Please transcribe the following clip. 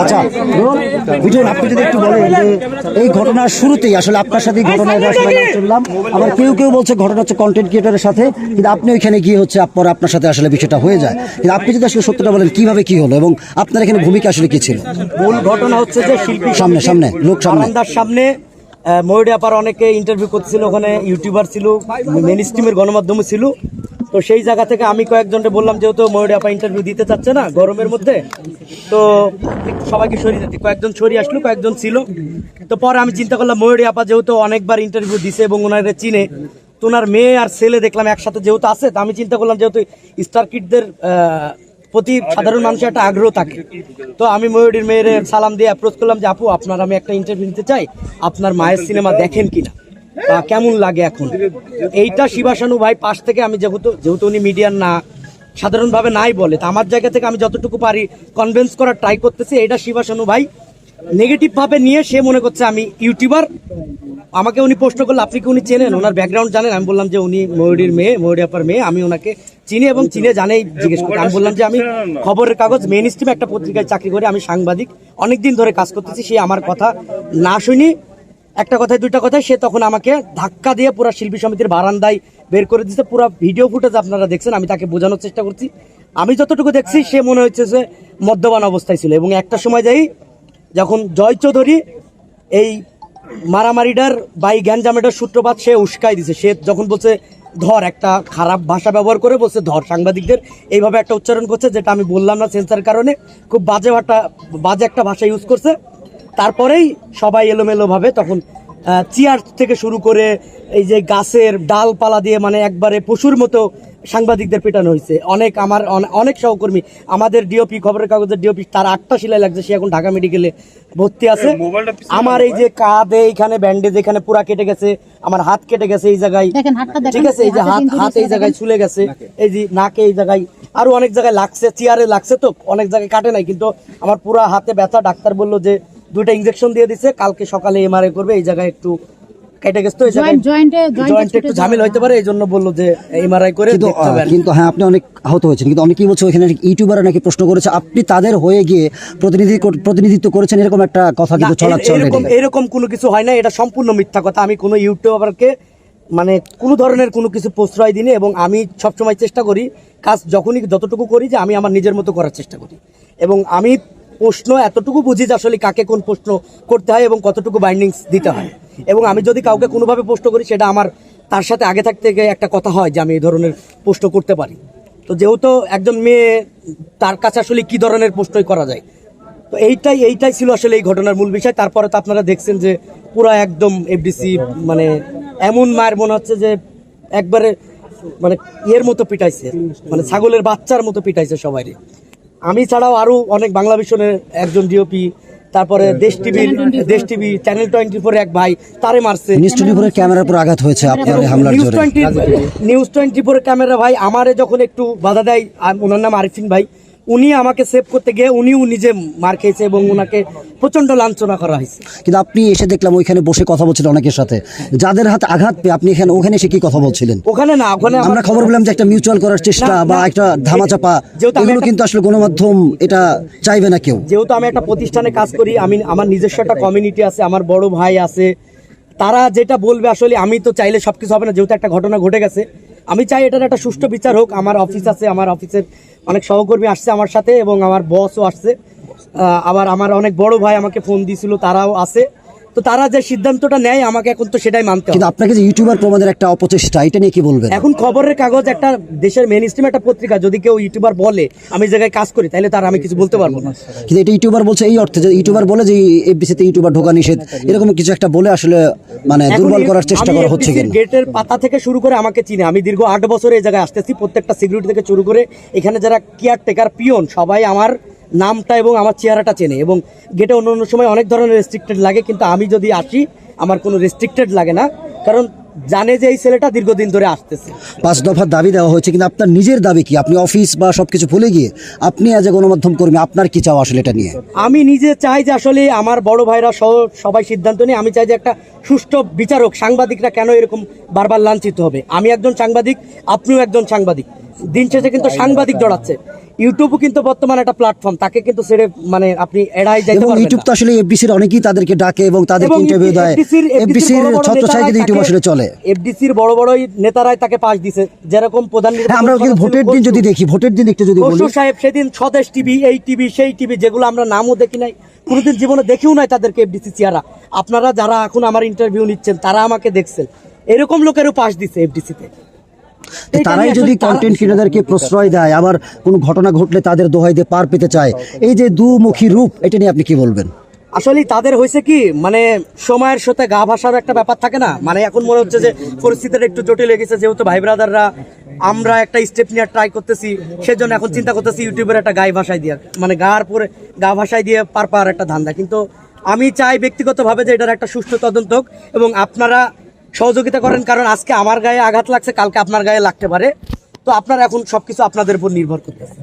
আচ্ছা বুঝুন আপনি যদি একটু বলেন যে এই ঘটনার শুরুতেই আসলে আপনার সাথে ঘটনা চললাম আবার কেউ কেউ বলছে ঘটনা হচ্ছে কন্টেন্ট ক্রিয়েটারের সাথে কিন্তু আপনি ওইখানে গিয়ে হচ্ছে পরে আপনার সাথে আসলে বিষয়টা হয়ে যায়। কিন্তু আপনি যদি আসলে সত্যটা বলেন কীভাবে কি হলো এবং আপনার এখানে ভূমিকা আসলে কি ছিল? মূল ঘটনা হচ্ছে যে শিল্পী সামনে, সামনে, লোক সামনে। সামনে ময়ূরী আপার অনেকে ইন্টারভিউ করছিল ওখানে ইউটিউবার ছিল মেন স্ট্রিমের গণমাধ্যমে ছিল। তো সেই জায়গা থেকে আমি কয়েকজনকে বললাম, যেহেতু ময়ূরী আপা ইন্টারভিউ দিতে চাচ্ছে না গরমের মধ্যে, তো সবাইকে সরিয়ে যেতে কয়েকজন সরিয়ে আসলো, কয়েকজন ছিল। তো পরে আমি চিন্তা করলাম, ময়ূরী আপা যেহেতু অনেকবার ইন্টারভিউ দিছে এবং ওনারা চিনে, তো ওনার মেয়ে আর ছেলে দেখলাম একসাথে যেহেতু আছে, তো আমি চিন্তা করলাম যেহেতু স্টার কিডদের প্রতি সাধারণ মানুষের একটা আগ্রহ থাকে। তো আমি ময়ূরীর মেয়ের সালাম দিয়ে অ্যাপ্রোচ করলাম যে, আপু, আপনার আমি একটা ইন্টারভিউ নিতে চাই। আপনার মায়ের সিনেমা দেখেন কিনা? কেমন লাগে এখন? এইটা শিবাসানু ভাই পাশ থেকে আমি যেহেতু যেহেতু উনি মিডিয়ার না, সাধারণভাবে নাই বলে, তা আমার জায়গা থেকে আমি যতটুকু পারি কনভিন্স করার ট্রাই করতেছি এটা শিবাসানু ভাই নেগেটিভ ভাবে নিয়ে সে মনে করছে আমি ইউটিউবার আমাকে উনি প্রশ্ন করলে, আপনি কি উনি চেনেন? ওনার ব্যাকগ্রাউন্ড জানেন, আমি বললাম যে উনি ময়ূরীর মেয়ে, ময়ূরী আপার মেয়ে, আমি ওনাকে চিনি এবং চিনে জানেই জিজ্ঞেস করি আমি বললাম যে আমি খবরের কাগজ মেন একটা পত্রিকায় চাকরি করে, আমি সাংবাদিক, অনেকদিন ধরে কাজ করতেছি, সে আমার কথা না শুনি একটা কথায়, দুইটা কথায় সে তখন আমাকে ধাক্কা দিয়ে পুরো শিল্পী সমিতির বারান্দায় বের করে দিচ্ছে পুরো ভিডিও ফুটেজ আপনারা দেখছেন, আমি তাকে বোঝানোর চেষ্টা করছি। আমি যতটুকু দেখছি, সে মনে হচ্ছে যে মদ্যপান অবস্থায় ছিল এবং একটা সময় যাই যখন জয় চৌধুরী এই মারামারিটার বাই গ্যাঞ্জামেটার সূত্রপাত সে উস্কাই দিছে। সে যখন বলছে, ধর, একটা খারাপ ভাষা ব্যবহার করে বলছে, ধর সাংবাদিকদের। এইভাবে একটা উচ্চারণ করছে, যেটা আমি বললাম না সেন্সার কারণে। খুব বাজে একটা বাজে একটা ভাষা ইউজ করছে। তারপরেই সবাই এলোমেলোভাবে তখন চেয়ার থেকে শুরু করে এই যে গাছের ডালপালা দিয়ে মানে একবারে পশুর মতো সাংবাদিকদের পেটানো হয়েছে। অনেক আমার অনেক সহকর্মী আমাদের ডিওপি খবরের কাগজের ডিওপি তার আটটা সেলাই লাগছে সে এখন ঢাকা মেডিকেলে ভর্তি আছে। আমার এই যে কাঁধে এখানে ব্যান্ডেজ এখানে পুরা কেটে গেছে আমার হাত কেটে গেছে এই জায়গায়। দেখেন, হাতটা দেখেন, ঠিক আছে এই যে হাত হাত এই জায়গায়। চুলে গেছে এই যে নাকে এই জায়গায় আরও অনেক জায়গায় লাগছে চেয়ারে লাগছে তো অনেক জায়গায় কাটে নাই কিন্তু আমার পুরা হাতে ব্যথা ডাক্তার বলল যে দুইটা ইনজেকশন দিয়ে দিছে কালকে সকালে এমআরআই করবে এই জায়গায় একটু কেটে গেছে তো এই জায়গায় জয়েন্টে একটু ঝামেলা পারে এই জন্য বলল যে এমআরআই করে কিন্তু হ্যাঁ আপনি অনেক আহত হয়েছেন কিন্তু অনেকেই বলছে ইউটিউবাররা নাকি প্রশ্ন করেছে আপনি তাদের হয়ে গিয়ে প্রতিনিধি প্রতিনিধিত্ব করেছেন এরকম একটা কথা কিন্তু ছড়াচ্ছে এরকম এরকম কোনো কিছু হয় না এটা সম্পূর্ণ মিথ্যা কথা আমি কোনো ইউটিউবারকে মানে কোনো ধরনের কোনো কিছু প্রশ্রয় দিনে এবং আমি সবসময় চেষ্টা করি কাজ যখনই যতটুকু করি যে আমি আমার নিজের মতো করার চেষ্টা করি এবং আমি প্রশ্ন এতটুকু বুঝি যে আসলে কাকে কোন প্রশ্ন করতে হয় এবং কতটুকু বাইন্ডিংস দিতে হয়। এবং আমি যদি কাউকে কোনোভাবে প্রশ্ন করি, সেটা আমার তার সাথে আগে থাকতে গিয়ে একটা কথা হয় যে আমি এই ধরনের প্রশ্ন করতে পারি। তো যেহেতু একজন মেয়ে, তার কাছে আসলে কি ধরনের প্রশ্নই করা যায়? তো এইটাই এইটাই ছিল আসলে এই ঘটনার মূল বিষয়। তারপরে তো আপনারা দেখছেন যে পুরা একদম এফডিসি মানে এমন মায়ের মনে হচ্ছে যে একবারে মানে ইয়ের মতো পিটাইছে মানে ছাগলের বাচ্চার মতো পিটাইছে সবাই আমি ছাড়াও আরও অনেক বাংলা ভিশনের একজন ডিওপি তারপরে দেশ টিভি দেশ টিভি চ্যানেল টোয়েন্টি ফোর এক ভাই তারে মারছে। নিউজ টোয়েন্টি ক্যামেরার উপর আঘাত হয়েছে আপনার হামলার নিউজ জোরে। Twenty news twenty four camera ভাই আমারে যখন একটু বাধা দেয় আর ওনার নাম আরিফিন ভাই উনি আমাকে সেভ করতে গিয়ে উনিও নিজে মার খেয়েছে এবং ওনাকে প্রচণ্ড লাঞ্ছনা করা হয়েছে। কিন্তু আপনি এসে দেখলাম ওইখানে বসে কথা বলছিলেন অনেকের সাথে। যাদের হাতে আঘাত পেয়ে আপনি এখানে ওখানে এসে কি কথা বলছিলেন? ওখানে না ওখানে আমরা খবর পেলাম যে একটা মিউচুয়াল করার চেষ্টা বা একটা ধামাচাপা যেহেতু এগুলো কিন্তু আসলে গণমাধ্যম এটা চাইবে না কেউ। যেহেতু আমি একটা প্রতিষ্ঠানে কাজ করি আমি আমার নিজস্ব একটা কমিউনিটি আছে আমার বড় ভাই আছে তারা যেটা বলবে আসলে আমি তো চাইলে সবকিছু হবে না যেহেতু একটা ঘটনা ঘটে গেছে। আমি চাই এটার একটা সুষ্ঠু বিচার হোক। আমার অফিস আছে, আমার অফিসের অনেক সহকর্মী আসছে আমার সাথে এবং আমার বসও আসছে। আবার আমার অনেক বড় ভাই আমাকে ফোন দিয়েছিল, তারাও আছে। তো তারা যে সিদ্ধান্তটা নেয় আমাকে এখন তো সেটাই মানতে কিন্তু আপনাকে যে ইউটিউবার প্রমাদের একটা অপচেষ্টা এটা নিয়ে কি বলবেন? এখন খবরের কাগজ একটা দেশের মেন স্ট্রিম একটা পত্রিকা যদি কেউ ইউটিউবার বলে আমি জায়গায় কাজ করি তাহলে তার আমি কিছু বলতে পারব না। কিন্তু এটা ইউটিউবার বলছে এই অর্থে যে ইউটিউবার বলে যে এফবিসিতে ইউটিউবার ঢোকা নিষেধ এরকম কিছু একটা বলে আসলে মানে দুর্বল করার চেষ্টা করা হচ্ছে কিনা? গেটের পাতা থেকে শুরু করে আমাকে চিনে। আমি দীর্ঘ আট বছর এই জায়গায় আসতেছি প্রত্যেকটা সিকিউরিটি থেকে শুরু করে এখানে যারা কেয়ারটেকার পিয়ন সবাই আমার নামটা এবং আমার চেহারাটা চেনে এবং গেটে অন্য অন্য সময় অনেক ধরনের রেস্ট্রিক্টেড লাগে কিন্তু আমি যদি আসি আমার কোনো রেস্ট্রিক্টেড লাগে না। কারণ জানে যে এই ছেলেটা দীর্ঘদিন ধরে আসতেছে। পাঁচ দফার দাবি দেওয়া হয়েছে কিন্তু আপনার নিজের দাবি কি? আপনি অফিস বা সবকিছু ভুলে গিয়ে আপনি আজ গণমাধ্যম কর্মী আপনার কি চাও আসলে এটা নিয়ে? আমি নিজে চাই যে আসলে আমার বড় ভাইরা সহ সবাই সিদ্ধান্ত নিয়ে আমি চাই যে একটা সুষ্ঠু বিচারক সাংবাদিকরা কেন এরকম বারবার লাঞ্ছিত হবে? আমি একজন সাংবাদিক আপনিও একজন সাংবাদিক। দিন শেষে কিন্তু সাংবাদিক জড়াচ্ছে। ইউটিউবও কিন্তু বর্তমানে একটা প্ল্যাটফর্ম তাকে কিন্তু ছেড়ে মানে আপনি এড়াই যাইতে পারবেন ইউটিউব। তো আসলে এফডিসির অনেকেই তাদেরকে ডাকে এবং তাদেরকে ইন্টারভিউ দেয়। FDC র এফডিসির বড় বড় কিন্তু ইউটিউব আসলে চলে। এফডিসির বড় বড় নেতারাই তাকে পাশ দিছে। যেরকম প্রধান হ্যাঁ, আমরা কিন্তু ভোটের দিন যদি দেখি ভোটের দিন একটু যদি বলি। সাহেব সেদিন স্বদেশ টিভি এই টিভি সেই টিভি যেগুলো আমরা নামও দেখি নাই কোনোদিন জীবনে দেখিও নাই তাদেরকে এফডিসি চেয়ারা আপনারা যারা এখন আমার ইন্টারভিউ নিচ্ছেন তারা আমাকে দেখছেন। এরকম লোকেরও পাশ দিছে এফডিসিতে তো তারাই যদি কন্টেন্ট ক্রিয়েটারকে প্রশ্রয় দেয় আবার কোনো ঘটনা ঘটলে তাদের দোহাই দিয়ে পার পেতে চায় এই যে দুমুখী রূপ এটা নিয়ে আপনি কি বলবেন? আসলে তাদের হয়েছে কি মানে সময়ের সাথে গা ভাসার একটা ব্যাপার থাকে না। মানে এখন মনে হচ্ছে যে পরিস্থিতিটা একটু জটিল হয়ে গেছে যেহেতু ভাই ব্রাদাররা আমরা একটা স্টেপ নিয়ে ট্রাই করতেছি সেজন্য এখন চিন্তা করতেছি ইউটিউবের একটা গায়ে ভাষায় দিয়ে মানে গার পরে গা ভাষায় দিয়ে পার পাওয়ার একটা ধান্দা। কিন্তু আমি চাই ব্যক্তিগতভাবে যে এটার একটা সুষ্ঠু তদন্ত হোক এবং আপনারা সহযোগিতা করেন, কারণ আজকে আমার গায়ে আঘাত লাগছে, কালকে আপনার গায়ে লাগতে পারে। তো আপনার এখন সবকিছু আপনাদের উপর নির্ভর করতেছে।